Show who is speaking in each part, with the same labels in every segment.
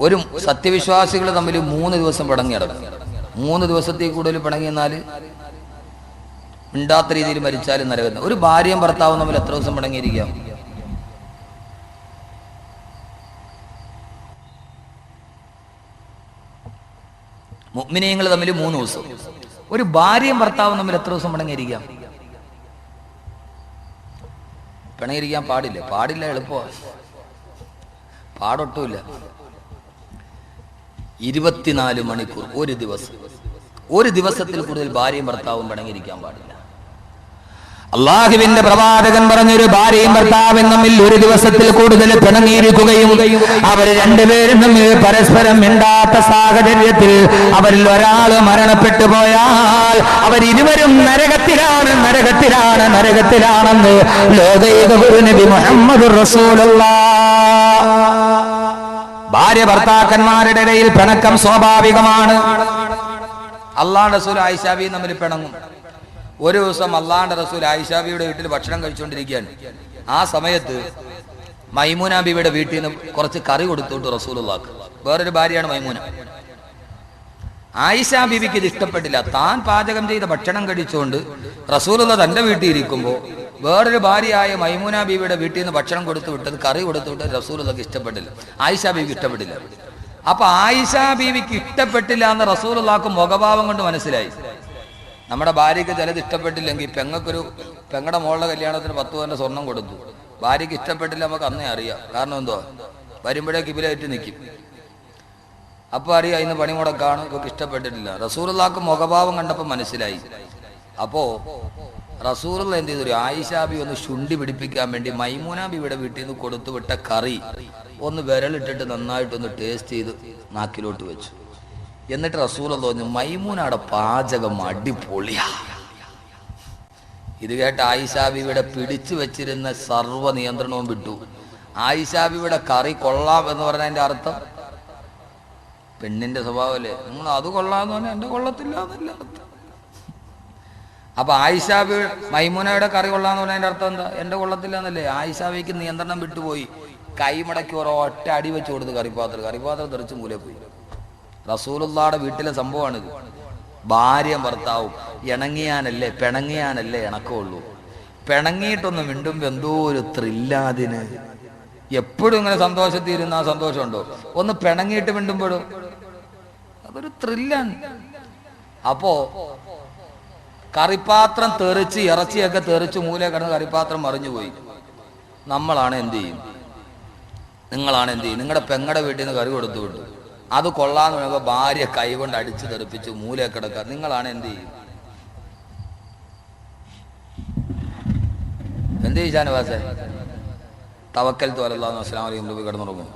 Speaker 1: ഒരു സത്യവിശ്വാസികൾ തമ്മിൽ മൂന്ന് ദിവസം പടങ്ങി കിടക്കും മൂന്ന് ദിവസത്തിൽ കൂടുതൽ പിണങ്ങി എന്നാൽ മിണ്ടാത്ത രീതിയിൽ മരിച്ചാലും നരകം ഒരു ഭാര്യയും ഭർത്താവും തമ്മിൽ എത്ര ദിവസം പിണങ്ങിയിരിക്കാം മുഗ്മിനിയങ്ങൾ തമ്മിൽ മൂന്ന് ദിവസം. ഒരു ഭാര്യയും ഭർത്താവും തമ്മിൽ എത്ര ദിവസം പടങ്ങിയിരിക്കാം? പിണങ്ങിയിരിക്കാൻ പാടില്ല. പാടില്ല എളുപ്പമാണ്. പാടൊട്ടുമില്ല. ഇരുപത്തിനാല് മണിക്കൂർ ഒരു ദിവസം. ഒരു ദിവസത്തിൽ കൂടുതൽ ഭാര്യയും ഭർത്താവും പിണങ്ങിയിരിക്കാൻ പാടില്ല.
Speaker 2: അള്ളാഹുവിന്റെ പ്രവാചകൻ പറഞ്ഞൊരു ഭാര്യയും ഭർത്താവും തമ്മിൽ ഒരു ദിവസത്തിൽ കൂടുതൽ പിണങ്ങിയിരിക്കുകയും അവർ രണ്ടുപേരും തമ്മിൽ പരസ്പരം മിണ്ടാത്ത സാഹചര്യത്തിൽ അവരിൽ ഒരാൾ മരണപ്പെട്ടു പോയാൽ അവരിരുവരും നരകത്തിലാണ് നരകത്തിലാണ് നരകത്തിലാണെന്ന് ലോകൈക ഗുരു നബി മുഹമ്മദ് റസൂലുള്ള. ഭാര്യ ഭർത്താക്കന്മാരുടെ ഇടയിൽ പിണക്കം സ്വാഭാവികമാണ്.
Speaker 1: അള്ളാഹ് റസൂൽ ആയിഷാബിയും തമ്മിൽ പിണങ്ങും. ഒരു ദിവസം അള്ളാഹ് റസൂൽ ആയിഷാബിയുടെ വീട്ടിൽ ഭക്ഷണം കഴിച്ചുകൊണ്ടിരിക്കുകയാണ്. ആ സമയത്ത് മൈമൂന ബിയുടെ വീട്ടിൽ നിന്ന് കുറച്ച് കറി കൊടുത്തുവിട്ടു റസൂലുള്ളാക്ക് വേറൊരു ഭാര്യയാണ് മൈമൂന. ആയിഷ ബിബിക്ക് ഇത് ഇഷ്ടപ്പെട്ടില്ല. താൻ പാചകം ചെയ്ത ഭക്ഷണം കഴിച്ചുകൊണ്ട് റസൂലുള്ള തന്റെ വീട്ടിൽ ഇരിക്കുമ്പോൾ വേറൊരു ഭാര്യയായ മൈമൂന ബീവിയുടെ വീട്ടിൽ നിന്ന് ഭക്ഷണം കൊടുത്തു വിട്ടത് കറി കൊടുത്തു വിട്ടത് റസൂലുള്ളക്ക് ഇഷ്ടപ്പെട്ടില്ല. ആയിഷ ബീവിക്ക് ഇഷ്ടപ്പെട്ടില്ല. അപ്പൊ ആയിഷ ബീവിക്ക് ഇഷ്ടപ്പെട്ടില്ല എന്ന് റസൂലുള്ളാക്ക് മുഖഭാവം കൊണ്ട് മനസ്സിലായി. നമ്മുടെ ഭാര്യയ്ക്ക് ചിലത് ഇഷ്ടപ്പെട്ടില്ലെങ്കിൽ പെങ്ങൾക്കൊരു പെങ്ങളുടെ മോളുടെ കല്യാണത്തിന് പത്ത് പേരുടെ സ്വർണം കൊടുത്തു. ഭാര്യയ്ക്ക് ഇഷ്ടപ്പെട്ടില്ല നമുക്ക് അന്നേ അറിയാം. കാരണം എന്തോ വരുമ്പോഴേക്ക് ഇവരായിട്ട് നിൽക്കും. അപ്പൊ അറിയാം ഇന്ന് പണിമുടക്കാണ് ഇവർക്ക് ഇഷ്ടപ്പെട്ടിട്ടില്ല. റസൂറുള്ളാക്ക് മുഖഭാവം കണ്ടപ്പോൾ മനസ്സിലായി. അപ്പോ റസൂറുള്ള എന്ത് ചെയ്തു? ആയിഷാബി ഒന്ന് ശുണ്ടി പിടിപ്പിക്കാൻ വേണ്ടി മൈമൂനാബിയുടെ വീട്ടിൽ നിന്ന് കൊടുത്തുവിട്ട കറി ഒന്ന് വിരലിട്ടിട്ട് നന്നായിട്ടൊന്ന് ടേസ്റ്റ് ചെയ്ത് നാക്കിലോട്ട് വെച്ചു. എന്നിട്ട് റസൂല തോന്നി മൈമൂനയുടെ പാചകം അടിപൊളിയാ. ഇത് കേട്ട് ആയിഷാബിയുടെ പിടിച്ചു വെച്ചിരുന്ന സർവ നിയന്ത്രണവും വിട്ടു. ആയിഷാബിയുടെ കറി കൊള്ളാം എന്ന് പറഞ്ഞതിന്റെ അർത്ഥം? പെണ്ണിന്റെ സ്വഭാവമല്ലേ നിങ്ങൾ അത് കൊള്ളാന്ന് പറഞ്ഞാൽ എന്റെ കൊള്ളത്തില്ല എന്നല്ല അപ്പൊ ആയിഷാബി മൈമുനയുടെ കറി കൊള്ളാന്ന് പറഞ്ഞതിന്റെ അർത്ഥം എന്താ? എന്റെ കൊള്ളത്തില്ലെന്നല്ലേ? ആയിഷാബിക്ക് നിയന്ത്രണം വിട്ടുപോയി. കൈമടക്കി ഒരു ഒറ്റ അടി വെച്ച് കൊടുത്ത് കറിപ്പാത്രം. കറിപ്പാത്രം തെറിച്ച് മൂലെ പോയി. റസൂലുള്ളാടെ വീട്ടിലെ സംഭവമാണിത്. ഭാര്യ ഭർത്താവും ഇണങ്ങിയാനല്ലേ പിണങ്ങിയാനല്ലേ ഇണക്കമുള്ളൂ. പിണങ്ങിയിട്ടൊന്ന് വീണ്ടും എന്തോ ഒരു ത്രില്ലാതിന് എപ്പോഴും ഇങ്ങനെ സന്തോഷത്തിരുന്ന ആ സന്തോഷമുണ്ടോ? ഒന്ന് പിണങ്ങിയിട്ട് മിണ്ടുമ്പോഴും അതൊരു ത്രില്ലാണ് അപ്പോ കറിപ്പാത്രം തെറിച്ച് ഇറച്ചിയൊക്കെ തെറിച്ച് മൂല കിടന്ന് കറിപ്പാത്രം മറിഞ്ഞുപോയി നമ്മളാണ് എന്ത് ചെയ്യും? നിങ്ങളാണ് എന്ത് ചെയ്യും? നിങ്ങളുടെ പെങ്ങടെ വീട്ടിൽ നിന്ന് കറി കൊടുത്തു വിട്ടു. അത് കൊള്ളാന്ന് പറയുമ്പോൾ ഭാര്യ കൈകൊണ്ട് അടിച്ച് തെറിപ്പിച്ച് മൂല കിടക്കുക. നിങ്ങളാണ് എന്ത് ചെയ്യും? എന്ത് ചെയ്യും ഷാനവാസേ? തവക്കൽ തോലല്ലാന്ന് അസ്ലാം വലൈക്കും രൂപ കിടന്നുറങ്ങും.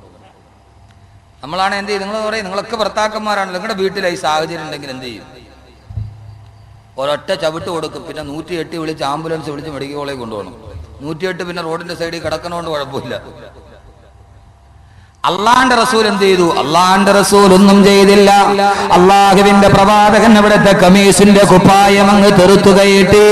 Speaker 1: നമ്മളാണ് എന്ത് ചെയ്യും? നിങ്ങൾ പറയും നിങ്ങളൊക്കെ ഭർത്താക്കന്മാരാണ് നിങ്ങളുടെ വീട്ടിലായി സാഹചര്യം ഉണ്ടെങ്കിൽ എന്ത് ചെയ്യും? ഒരൊറ്റ ചവിട്ട് കൊടുക്കും. പിന്നെ നൂറ്റി എട്ട് വിളിച്ച് ആംബുലൻസ് വിളിച്ച് മെഡിക്കൽ കോളേജ് കൊണ്ടുപോകണം. നൂറ്റിയെട്ട് പിന്നെ റോഡിന്റെ സൈഡിൽ കിടക്കണോണ്ട് കുഴപ്പമില്ല.
Speaker 2: അള്ളാന്റെ റസൂൽ എന്ത് ചെയ്തു? അള്ളാന്റെ റസൂൽ ഒന്നും ചെയ്തില്ല. അള്ളാഹുവിന്റെ പ്രവാചകൻ അവിടുത്തെ കമീസിന്റെ കുപ്പായം അങ്ങ് തെറുത്തുകയേറ്റി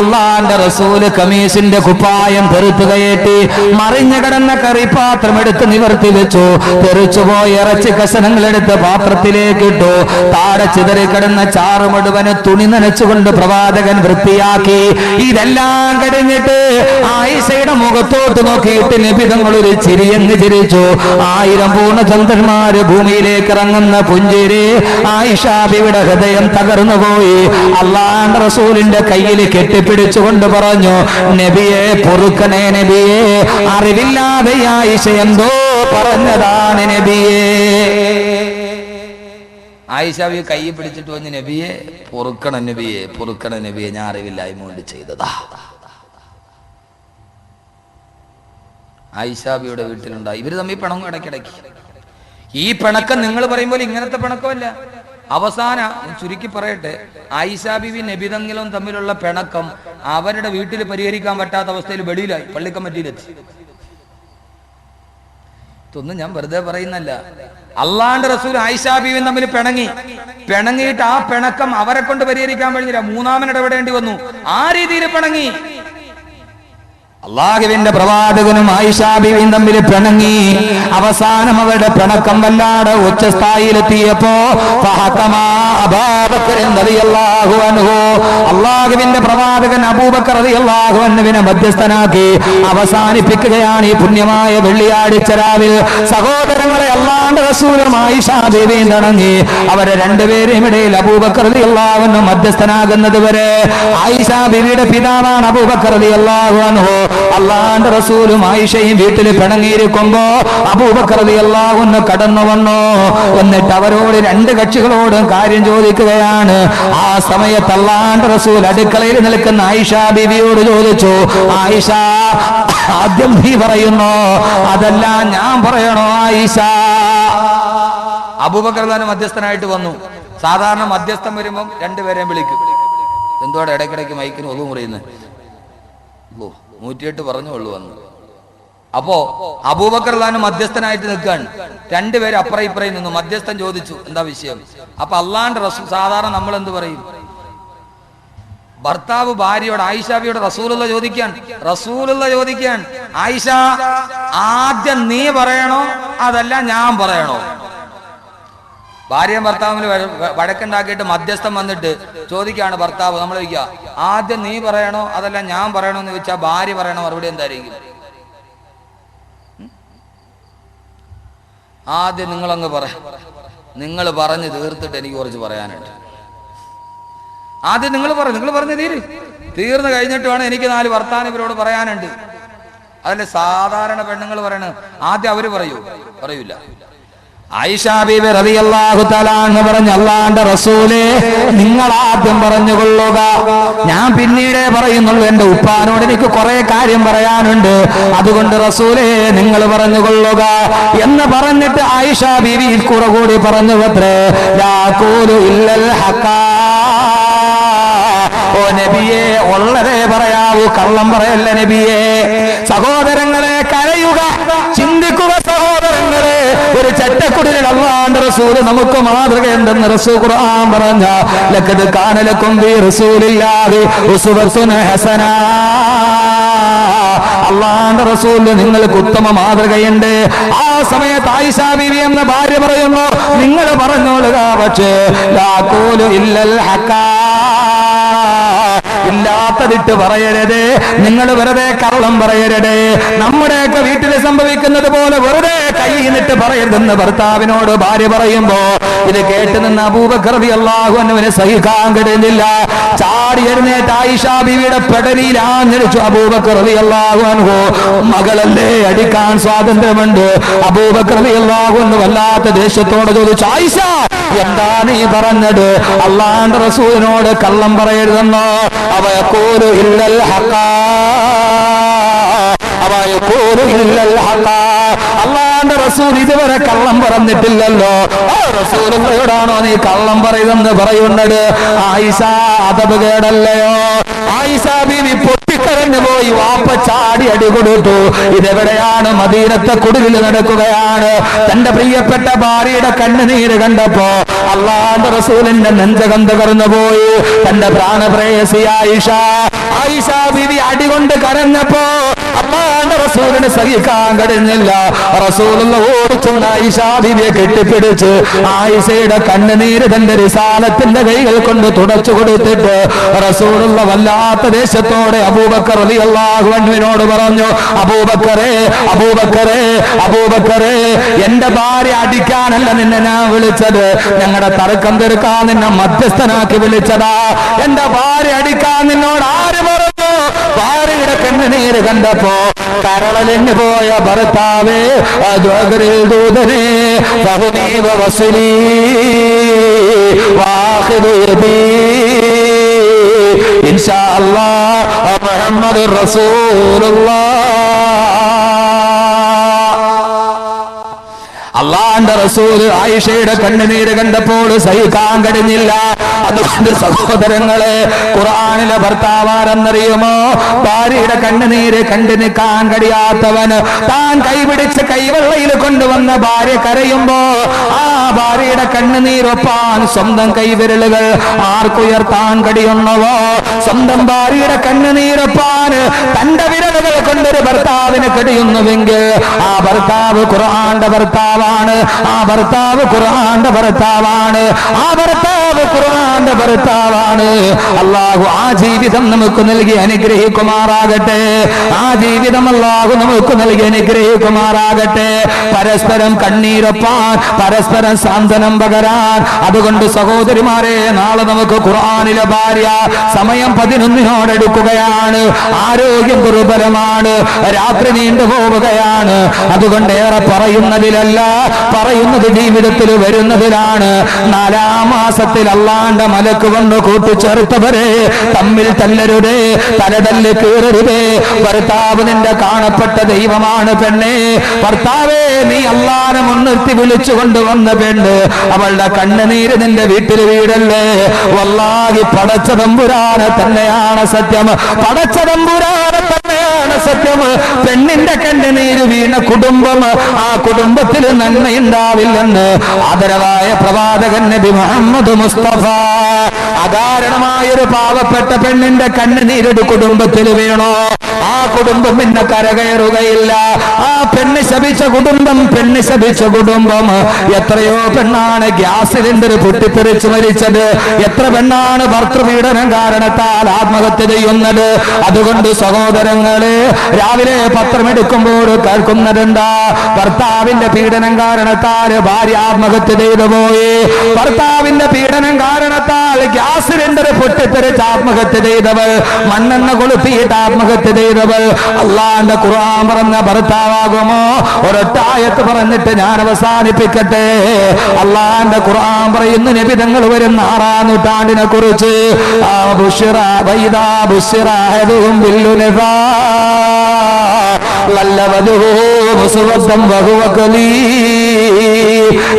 Speaker 2: അള്ളാന്റെ റസൂൽ കമീസിന്റെ കുപ്പായം തെറുത്തുകയേറ്റി മറിഞ്ഞു കിടന്ന കറിപ്പാത്രം എടുത്ത് നിവർത്തി വെച്ചു. തെറിച്ചുപോയി ഇറച്ചി കഷണങ്ങൾ എടുത്ത് പാത്രത്തിലേക്ക് ഇട്ടു. താഴെ ചിതറി കിടന്ന ചാറ് മുഴുവൻ തുണി നനച്ചുകൊണ്ട് പ്രവാചകൻ വൃത്തിയാക്കി. ഇതെല്ലാം കഴിഞ്ഞിട്ട് ആയിഷയുടെ മുഖത്തോട്ട് നോക്കിയിട്ട് നിബിതങ്ങൾ ഒരു ചിരിയങ്ങ് ചിരിച്ചു. ആയിരം പൂർണ പൂർണചന്ദ്രന്മാര് ഭൂമിയിലേക്ക് ഇറങ്ങുന്ന പുഞ്ചിരി ആയിഷാബിയുടെ ഹൃദയം തകർന്നു പോയി. അള്ളാന്റെ റസൂലിന്റെ കയ്യിൽ കെട്ടിപ്പിടിച്ചുകൊണ്ട് പറഞ്ഞു നബിയെ പൊറുക്കണേ നബിയെ അറിവില്ലാതെ ആയിഷ എന്തോ പറഞ്ഞതാണ് നബിയെ.
Speaker 1: ആയിഷാബിയെ കൈ പിടിച്ചിട്ട് വന്ന് നബിയെ പൊറുക്കണ നബിയെ പൊറുക്കണ നബിയെ ഞാൻ അറിവില്ലായ്മ കൊണ്ട് ചെയ്തതാ. ആയിഷാബിയുടെ വീട്ടിലുണ്ടായി. ഇവർ തമ്മിൽ പിണങ്ങും ഇടയ്ക്കിടയ്ക്ക്. ഈ പിണക്കം നിങ്ങൾ പറയുമ്പോൾ ഇങ്ങനത്തെ പിണക്കമല്ല. അവസാന ചുരുക്കി പറയട്ടെ ആയിഷാബിബി നബിതങ്ങളും തമ്മിലുള്ള പിണക്കം അവരുടെ വീട്ടിൽ പരിഹരിക്കാൻ പറ്റാത്ത അവസ്ഥയിൽ വെളിയിലായി പള്ളിക്കമ്മറ്റിയിലെത്തി ഇതൊന്നും ഞാൻ വെറുതെ പറയുന്നല്ല. അള്ളാന്റെ റസൂൽ ആയിഷാബിയും തമ്മിൽ പിണങ്ങി. പിണങ്ങിയിട്ട് ആ പിണക്കം അവരെ കൊണ്ട് പരിഹരിക്കാൻ കഴിഞ്ഞില്ല. മൂന്നാമൻ ഇടപെടേണ്ടി വന്നു. ആ രീതിയിൽ പിണങ്ങി.
Speaker 2: അള്ളാഹുവിന്റെ പ്രവാചകനും ആയിഷാ ബീവിയും തമ്മിൽ പിണങ്ങി. അവസാനം അവരുടെ പിണക്കം വല്ലാതെ ഉച്ചസ്ഥായിലെത്തിയപ്പോ. അള്ളാഹുവിന്റെ പ്രവാചകൻ അബൂബക്കർ അള്ളാഹുവിനെ മധ്യസ്ഥനാക്കി അവസാനിപ്പിക്കുകയാണ് ഈ പുണ്യമായ വെള്ളിയാഴ്ച രാവിൽ സഹോദരങ്ങളെ അള്ളാന്റെ റസൂലും ആയിഷാ ബീവിയും തണങ്ങി അവരെ രണ്ടുപേരും ഇടയിൽ അബൂബക്കർ അള്ളാഹുവിനും മധ്യസ്ഥനാകുന്നത് വരെ ആയിഷാ ബീവിയുടെ പിതാവാണ് അബൂബക്കർ അൻഹു. അള്ളാന്റെ റസൂലും ആയിഷയും വീട്ടിൽ പിണങ്ങിയിരിക്കുമ്പോ അബൂബക്കർ എല്ലാം ഒന്ന് കടന്നു വന്നു. എന്നിട്ട് അവരോട് രണ്ട് കക്ഷികളോടും കാര്യം ചോദിക്കുകയാണ്. ആ സമയത്ത് അള്ളാന്റെ റസൂൽ അടുക്കളയിൽ നിൽക്കുന്ന ആയിഷ ബിബിയോട് ചോദിച്ചു ആയിഷ ആദ്യം നീ പറയുന്നു? അതല്ല ഞാൻ പറയണോ ആയിഷ?
Speaker 1: അബൂബക്കർ താൻ മധ്യസ്ഥനായിട്ട് വന്നു. സാധാരണ മധ്യസ്ഥം വരുമ്പം രണ്ടുപേരെയും വിളിക്കും. എന്തോടെ ഇടയ്ക്കിടയ്ക്ക് മൈക്കിന് ഒതു മുറിയുന്നത് ഓ നൂറ്റിയെട്ട് പറഞ്ഞുള്ളൂ വന്നു അപ്പോ അബൂബക്കർ താൻ മധ്യസ്ഥനായിട്ട് നിൽക്കുകയാണ്. രണ്ടുപേരും അപ്പുറം ഇപ്പുറയും നിന്നു. മധ്യസ്ഥൻ ചോദിച്ചു എന്താ വിഷയം? അപ്പൊ അള്ളാന്റെ റസൂ സാധാരണ നമ്മൾ എന്ത് പറയും? ഭർത്താവ് ഭാര്യയോട് ആയിഷാബിയോട് റസൂലുള്ള ചോദിക്കാൻ റസൂലുള്ള ചോദിക്കാൻ ആയിഷ ആദ്യം നീ പറയണോ? അതല്ല ഞാൻ പറയണോ? ഭാര്യയും ഭർത്താവിന് വഴക്കുണ്ടാക്കിയിട്ട് മധ്യസ്ഥം വന്നിട്ട് ചോദിക്കുകയാണ് ഭർത്താവ് നമ്മൾ ചോദിക്കുക ആദ്യം നീ പറയണോ അതല്ല ഞാൻ പറയണോ? എന്ന് വെച്ചാൽ ഭാര്യ പറയണോ മറുപടി എന്തായിരിക്കും? ആദ്യം നിങ്ങളങ്ങ് പറ. നിങ്ങൾ പറഞ്ഞ് തീർത്തിട്ട് എനിക്ക് കുറച്ച് പറയാനുണ്ട്. ആദ്യം നിങ്ങൾ പറ നിങ്ങൾ പറഞ്ഞ് തീര്. തീർന്നു കഴിഞ്ഞിട്ട് വേണം എനിക്ക് നാല് വർത്താനം ഇവരോട് പറയാനുണ്ട്. അതല്ലേ സാധാരണ പെണ്ണുങ്ങൾ പറയണത് ആദ്യം അവർ പറയൂ. പറയൂല.
Speaker 2: ആയിഷാ ബീബി റളിയല്ലാഹു തആല എന്ന് പറഞ്ഞ അള്ളാന്റെ റസൂലേ നിങ്ങൾ ആദ്യം പറഞ്ഞുകൊള്ളുക ഞാൻ പിന്നീടേ പറയുന്നുള്ളൂ എന്റെ ഉപ്പാനോട് എനിക്ക് കുറെ കാര്യം പറയാനുണ്ട്. അതുകൊണ്ട് റസൂലേ നിങ്ങൾ പറഞ്ഞുകൊള്ളുക എന്ന് പറഞ്ഞിട്ട് ആയിഷാ ബീവി കുറെ കൂടി പറഞ്ഞു പത്രേ ഓ നബിയെ ഉള്ളതേ പറയാവൂ കള്ളം പറയല്ല നബിയെ. സഹോദരങ്ങളെ ഒരു ചട്ടക്കുടിലിൽ അള്ളാന്റെ റസൂൽ നമുക്ക് മാതൃകയുണ്ടെന്ന് റസൂ ഖുർആൻ പറഞ്ഞ ലക്കത് കാനലക്കും ബി റസൂലില്ലാഹി ഉസ്വത്തുൻ ഹസന. അള്ളാന്റെ റസൂലിന് നിങ്ങൾക്ക് ഉത്തമ മാതൃകയുണ്ട്. ആ സമയത്ത് ആയിഷ ബീവി എന്ന ഭാര്യ പറയുന്നു നിങ്ങൾ പറഞ്ഞോളുക പക്ഷേ ഇല്ലൽ ഹക്കാ. ഇല്ലാത്തതിട്ട് പറയരുത്. നിങ്ങൾ വെറുതെ കള്ളം പറയരുത്. നമ്മുടെയൊക്കെ വീട്ടിൽ സംഭവിക്കുന്നത് പോലെ വെറുതെ കൈ നിട്ട് പറയരുതെന്ന് ഭർത്താവിനോട് ഭാര്യ പറയുമ്പോ ഇത് കേട്ട് നിന്ന് അബൂബക്കറതി അള്ളാഹുവിനെ സഹിക്കാൻ കഴിയുന്നില്ല ചാടി എഴുന്നേറ്റ് ആയിഷ ബിവിയുടെ പെടലിയിൽ ആഞ്ഞടിച്ചു അബൂബക്കറതി അള്ളാഹു മകളല്ലേ അടിക്കാൻ സ്വാതന്ത്ര്യമുണ്ട്. അപൂപകൃതി അള്ളാഹു എന്ന് വല്ലാത്ത ദേഷ്യത്തോട് ചോദിച്ചു ആയിഷ എന്താ നീ പറഞ്ഞത്? അള്ളാന്റെ റസൂലിനോട് കള്ളം പറയരുതെന്നോ? അവ ഇല്ലൽ ഹക്കാ അവയക്കൂലു ഇല്ലൽ ഹക്കാ അള്ളാന്റെ റസൂൽ ഇതുവരെ കള്ളം പറഞ്ഞിട്ടില്ലല്ലോ. റസൂലുള്ളയോടാണോ നീ കള്ളം പറയുന്നത് പറയുന്നത്? ആയിഷ അതപ് കേടല്ലയോ? ആയിഷ ബീവി പൊട്ടിക്കരഞ്ഞു പോയി വാപ്പ ചാടി അടി കൊടുത്തു. ഇതെവിടെയാണ്? മദീനത്തെ കുടിലിൽ നടക്കുകയാണ്. തന്റെ പ്രിയപ്പെട്ട ഭാര്യയുടെ കണ്ണുനീര് കണ്ടപ്പോ അള്ളാന്റെ റസൂലിന്റെ നെഞ്ചകം തകർന്നു പോയി. തന്റെ പ്രാണപ്രേയസി ആയിഷ. ആയിഷ ബിവി അടികൊണ്ട് കരഞ്ഞപ്പോ അള്ളാന്റെ റസൂലിന് സഹിക്കാൻ കഴിഞ്ഞില്ല. റസൂലുള്ള ഓടിച്ചുകൊണ്ട് ആയിഷാബിബിയെ കെട്ടിപ്പിടിച്ച് ആയിഷയുടെ കണ്ണുനീര് തന്റെ റിസാലത്തിന്റെ കൈകൾ കൊണ്ട് തുടച്ചു കൊടുത്തിട്ട് റസൂലുള്ള വല്ലാത്ത ദേശത്തോടെ അബൂബക്കർ അലി അള്ളാഹുവിനോട് പറഞ്ഞു അബൂബക്കറെ അബൂബക്കറെ അബൂബക്കറെ എന്റെ ഭാര്യ അടിക്കാനല്ല നിന്നെ ഞാൻ വിളിച്ചത്. ഞങ്ങളുടെ തർക്കം തീർക്കാൻ നിന്നെ മധ്യസ്ഥനാക്കി വിളിച്ചതാ. എന്റെ ഭാര്യ അടിക്കാൻ നിന്നോട് ആര് പറഞ്ഞു ഭാര്യയുടെ കണ്ണുനീര് കണ്ടപ്പോ കരളലിഞ്ഞു പോയ ഭർത്താവേ ദൂതനെ ബഹുനീവ വസുലീ വാഹുദേവി അള്ളാന്റെ റസൂൽ ആയിഷയുടെ കണ്ണുനീര് കണ്ടപ്പോൾ സഹിക്കാൻ കഴിഞ്ഞില്ല. അതുകൊണ്ട് സഹോദരങ്ങളെ ഖുറാനിലെ ഭർത്താവാരെന്നറിയുമോ? ഭാര്യയുടെ കണ്ണുനീര് കണ്ടു നിൽക്കാൻ കഴിയാത്തവന് താൻ കൈപിടിച്ച് കൈവെള്ളയിൽ കൊണ്ടുവന്ന ഭാര്യ കരയുമ്പോ ആ ഭാര്യയുടെ കണ്ണുനീരൊപ്പാൻ സ്വന്തം കൈവിരലുകൾ ആർക്കുയർത്താൻ കഴിയുന്നവോ? സ്വന്തം ഭാര്യയുടെ കണ്ണുനീരൊപ്പാൻ തന്റെ വിരലുകൾ കൊണ്ടൊരു ഭർത്താവിന് കഴിയുന്നുവെങ്കിൽ ആ ഭർത്താവ് ഖുർആന്റെ ഭർത്താവാണ്. ആ ഭർത്താവ് ഖുർആന്റെ ഭർത്താവാണ്. ആ ഭർത്താവ് ഖുർആന്റെ ഭർത്താവാണ്. അള്ളാഹു ആ ജീവിതം നമുക്ക് നൽകി അനുഗ്രഹിക്കുമാറാകട്ടെ. ആ ജീവിതം അള്ളാഹു നമുക്ക് നൽകി അനുഗ്രഹിക്കുമാറാകട്ടെ. പരസ്പരം കണ്ണീരൊപ്പാൻ പരസ്പരം സാന്ത്വനം പകരാൻ. അതുകൊണ്ട് സഹോദരിമാരെ നാളെ നമുക്ക് ഖുർആാനിലെ ഭാര്യ സമയം പതിനൊന്നിനോടെടുക്കുകയാണ് ആരോഗ്യം ദുർബലമാണ് രാത്രി നീണ്ടു പോവുകയാണ്. അതുകൊണ്ട് ഏറെ പറയുന്നതിലല്ല പറയുന്നത് ജീവിതത്തിൽ വരുന്നതിലാണ്. നാലാം മാസത്തിൽ അള്ളാന്റെ മലക്ക് കൊണ്ട് കൂട്ടിച്ചേർത്തവരെ തമ്മിൽ തല്ലരുതേ തലതല്ല് കീറരുതേ. ഭർത്താവ് നിന്റെ കാണപ്പെട്ട ദൈവമാണ് പെണ്ണേ. ഭർത്താവേ നീ അള്ളാനെ മുൻനിർത്തി വിളിച്ചു കൊണ്ടുവന്ന പെണ്ണ് അവളുടെ കണ്ണുനീര് നിന്റെ വീട്ടിൽ വീടല്ലേ? വല്ലാകി പടച്ച തമ്പുരാനെ തന്നെയാണ് സത്യം. പടച്ച തമ്പുരാനെ തന്നെയാണ് സത്യം. പെണ്ണിന്റെ കണ്ണുനീര് വീണ കുടുംബം ആ കുടുംബത്തിൽ നന്മയുണ്ടാവില്ലെന്ന് ആദരവായ പ്രവാചകൻ നബി മുഹമ്മദ് മുസ്തഫ. അകാരണമായൊരു പാവപ്പെട്ട പെണ്ണിന്റെ കണ്ണുനീരൊരു കുടുംബത്തിൽ വീണോ? ആ കുടുംബം പിന്നെ കരകയറുകയില്ല. ആ പെണ്ണ് ശപിച്ച കുടുംബം പെണ്ണ് ശപിച്ച കുടുംബം. എത്രയോ പെണ്ണാണ് ഗ്യാസ് സിലിണ്ടർ പൊട്ടിത്തെറിച്ച് മരിച്ചത്. എത്ര പെണ്ണാണ് ഭർത്തൃപീഡനം കാരണത്താൽ ആത്മഹത്യ ചെയ്യുന്നത്. അതുകൊണ്ട് സഹോദരങ്ങൾ രാവിലെ പത്രമെടുക്കുമ്പോൾ കേൾക്കുന്നതെന്താ? ഭർത്താവിന്റെ പീഡനം കാരണത്താൽ ഭാര്യ ആത്മഹത്യ ചെയ്തു പോയി. ഭർത്താവിന്റെ പീഡനം കാരണത്താൽ ഗ്യാസ് സിലിണ്ടർ പൊട്ടിത്തെറിച്ച് ആത്മഹത്യ ചെയ്തവൾ. മണ്ണെണ്ണ കൊളുത്തിയിട്ട് ആത്മഹത്യ ചെയ്തവൾ അള്ളാന്റെ ഖുർആൻ പറഞ്ഞ ഭർത്താവാകുമോ? ഒരൊട്ടായത്ത് പറഞ്ഞിട്ട് ഞാൻ അവസാനിപ്പിക്കട്ടെ. അള്ളാന്റെ ഖുർആൻ പറയുന്ന നിബിതങ്ങൾ വരുന്ന ആറാം നൂറ്റാണ്ടിനെ കുറിച്ച്.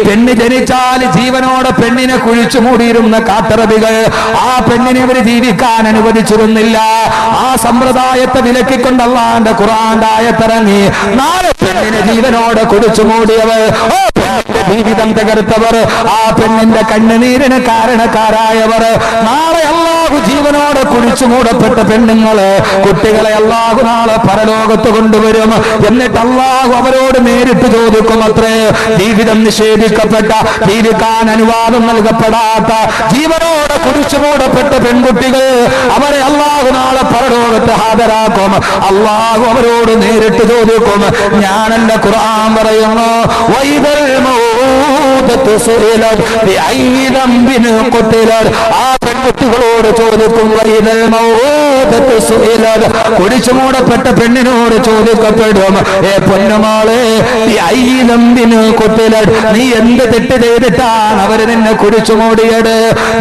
Speaker 2: പെണ്ണ് ജനിച്ചാൽ ജീവനോടെ പെണ്ണിനെ കുഴിച്ചു മൂടിയിരുന്ന കാട്ടറബികൾ ആ പെണ്ണിനെ അവർ ജീവിക്കാൻ അനുവദിച്ചിരുന്നില്ല. സമ്പ്രദായത്തെ വിലക്കിക്കൊണ്ട് അള്ളാന്റെ ഖുറാന്റെ ആയത്തിറങ്ങി. നാല് പെണ്ണിനെ ജീവനോടെ കുടിച്ചു മൂടിയവർ ജീവിതം തകർത്തവർ ആ പെണ്ണിന്റെ കണ്ണുനീരിന് കാരണക്കാരായവർ. നാളെ അള്ളാഹു ജീവനോടെ കുഴിച്ചു മൂടപ്പെട്ട പെണ്ണുങ്ങൾ കുട്ടികളെ അള്ളാഹു നാളെ പരലോകത്ത് കൊണ്ടുവരും. എന്നിട്ട് അള്ളാഹു അവരോട് നേരിട്ട് ചോദിക്കും അത്രേ ജീവിതം നിഷേധിക്കപ്പെട്ട ജീവിക്കാൻ അനുവാദം നൽകപ്പെടാത്ത ജീവനോടെ കുഴിച്ചു മൂടപ്പെട്ട പെൺകുട്ടികൾ അവരെ അള്ളാഹു നാളെ പരലോകത്ത് ഹാജരാക്കും. അള്ളാഹു അവരോട് നേരിട്ട് ചോദിക്കും ഞാൻ എന്റെ ഖുർആൻ പറയുന്നു മൗദത്ത് സുഇലത് ബിഅയ്യി ദംബിൻ ഖുതിലത് ആ പെൺകുട്ടികളോട് ചോദിക്കും വൈദൽ മൗദത്ത് സുഇലത് കുടിച്ചു മൂടപ്പെട്ട പെണ്ണിനോട് ചോദിക്കപ്പെടും ഏ പൊന്നുമോളെ ബിഅയ്യി ദംബിൻ ഖുതിലത് നീ എന്ത് തെറ്റ് ചെയ്തിട്ടാണ് അവർ നിന്നെ കുടിച്ചു മൂടിയത്?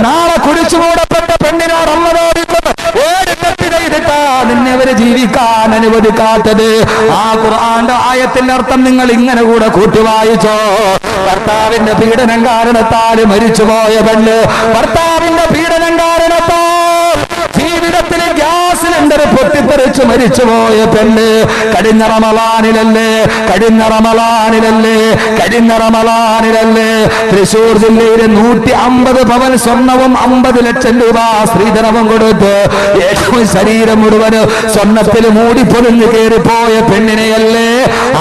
Speaker 2: നാളെ കുടിച്ചു മൂടപ്പെട്ട പെണ്ണിനോട് അമ്മ ചോദിക്കും ഏത് തെറ്റ് ചെയ്തിട്ടാ നിന്നെ അവർ ജീവിക്കാൻ അനുവദിക്കാത്തത്. ആ ഖുർആന്റെ ആയത്തിന്റെ അർത്ഥം നിങ്ങൾ ഇങ്ങനെ കൂടെ കൂട്ടി വായിച്ചോ. ഭർത്താവിന്റെ പീഡനം കാരണത്താൽ മരിച്ചുപോയ പെണ്ണ് ഭർത്താവിന്റെ പീഡനം കാരണത്താൽ പൊട്ടിത്തെറിച്ച് മരിച്ചുപോയ പെണ്ണ് കഴിഞ്ഞ റമലാനിലല്ലേ കഴിഞ്ഞ റമലാനിലല്ലേ കഴിഞ്ഞ റമലാനിലല്ലേ തൃശൂർ ജില്ലയിലെ നൂറ്റി അമ്പത് പവൻ സ്വർണവും അമ്പത് ലക്ഷം രൂപ സ്ത്രീധനവും കൊടുത്ത് ഏറ്റവും ശരീരം മുഴുവൻ സ്വർണത്തിൽ മൂടി പൊതിഞ്ഞു കയറിപ്പോയ പെണ്ണിനെയല്ലേ?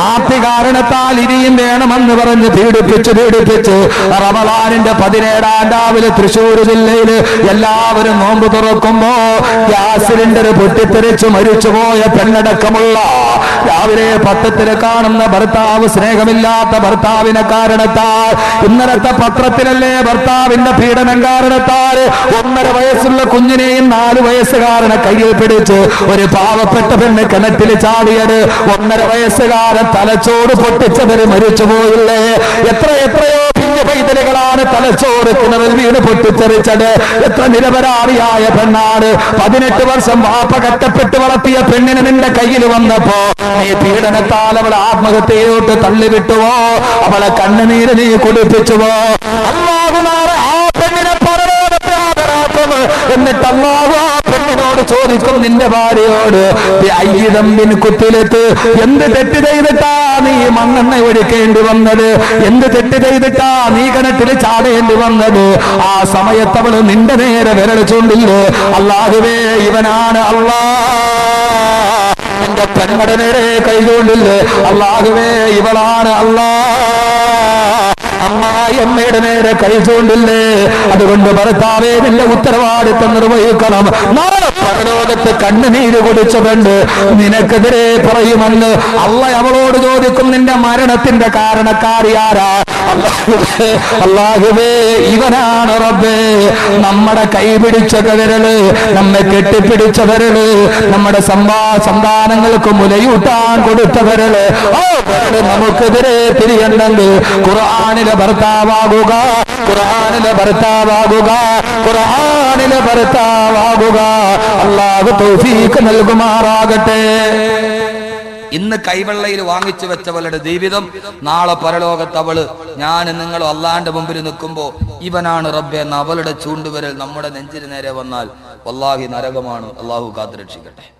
Speaker 2: ആദ്യ കാരണത്താൽ ഇനിയും വേണമെന്ന് പറഞ്ഞ് പീഡിപ്പിച്ച് പീഡിപ്പിച്ച് റമലാനിന്റെ പതിനേഴാം രാവിലെ തൃശൂർ ജില്ലയിൽ എല്ലാവരും നോമ്പ് തുറക്കുമ്പോ ഗ്യാസ് സിലിണ്ടർ പൊട്ടിത്തെറിച്ച് മരിച്ചുപോയ പെണ്ണടക്കമുള്ള രാവിലെ പത്രത്തിൽ കാണുന്ന ഭർത്താവ് സ്നേഹമില്ലാത്ത ഭർത്താവിനെ കാരണത്താൽ ഇന്നലത്തെ പത്രത്തിലല്ലേ ഭർത്താവിന്റെ പീഡനം കാരണത്താൽ ഒന്നര വയസ്സുള്ള കുഞ്ഞിനെയും നാല് വയസ്സുകാരനെ കയ്യിൽ പിടിച്ച് ഒരു പാവപ്പെട്ട പെണ്ണ് കിണറ്റിൽ ചാടിയത് ഒന്നര വയസ്സുകാരൻ തലച്ചോട് പൊട്ടിച്ചവര് മരിച്ചുപോയില്ലേ? എത്ര എത്രയോ പൈതലുകളാണ് തലച്ചോറ് കിണറിൽ വീണ് പൊട്ടിത്തെറിച്ചത്. എത്ര നിരപരാധിയായ പെണ്ണാണ്. പതിനെട്ട് വർഷം വാപ്പ കറ്റപ്പെട്ട് വളർത്തിയ പെണ്ണിന് നിന്റെ കയ്യിൽ വന്നപ്പോ നീ പീഡനത്താൽ അവൾ ആത്മഹത്യയോട്ട് തള്ളിവിട്ടുവോ? അവളെ കണ്ണുനീര് നീ കുടിപ്പിച്ചുവോ അല്ലാഹു ആ പെണ്ണിനെ പരലോകത്തെ എന്നിട്ട് പെണ്ണിനോട് ചോദിക്കും നിന്റെ ഭാര്യയോട് കുത്തിലെത്ത് എന്ത് തെറ്റ് ചെയ്തിട്ടാ നീ മണ്ണെണ്ണ ഒഴിക്കേണ്ടി വന്നത്? എന്ത് തെറ്റ് ചെയ്തിട്ടാ നീ കിണറ്റിൽ ചാടേണ്ടി വന്നത്? ആ സമയത്ത് അവൾ നിന്റെ നേരെ വിരൽ ചൂണ്ടില്ലേ അള്ളാഹുവേ ഇവനാണ് അള്ളാ. എന്റെ പെൺമടനേരെ നേരെ കൈകൊണ്ടില്ലേ അള്ളാഹുവേ ഇവളാണ് അള്ളാ. അമ്മയുടെ നേരെ കൈ ചൂണ്ടില്ലേ? അതുകൊണ്ട് ഭർത്താവേ നിന്റെ ഉത്തരവാദിത്തം നിർവഹിക്കണം. നാളെ പരലോകത്ത് കണ്ണുനീര് കുടിച്ചതുണ്ട്. നിനക്കെതിരെ പറയുമെന്ന് അള്ള അവളോട് ചോദിക്കും നിന്റെ മരണത്തിന്റെ കാരണക്കാരിയാരാ അല്ലാഹുവേ ഇവനാണ് റബ്ബേ. നമ്മുടെ കൈ പിടിച്ച വിരൽ നമ്മെ കെട്ടിപ്പിടിച്ച വിരൽ നമ്മുടെ സമ്പാ സന്താനങ്ങൾക്ക് മുലയൂട്ടാൻ കൊടുത്ത വിരൽ. നമുക്കെതിരെ തിരിയണ്ടെങ്കിൽ ഖുർആാനിലെ ഭർത്താവാകുക ഖുർആാനിലെ ഭർത്താവാകുക ഖുർആാനിലെ ഭർത്താവാകുക. അള്ളാഹു തൗഫീക്ക് നൽകുമാറാകട്ടെ.
Speaker 1: ഇന്ന് കൈവെള്ളയിൽ വാങ്ങിച്ചു വെച്ചവളുടെ ജീവിതം നാളെ പരലോകത്ത് അവൾ. ഞാൻ നിങ്ങൾ അള്ളാന്റെ മുമ്പിൽ നിൽക്കുമ്പോ ഇവനാണ് റബ്ബെ എന്ന് അവളുടെ ചൂണ്ടുവരൽ നമ്മുടെ നെഞ്ചിന് നേരെ വന്നാൽ. വല്ലാഹി നരകമാണ്. അള്ളാഹു കാത്തുരക്ഷിക്കട്ടെ.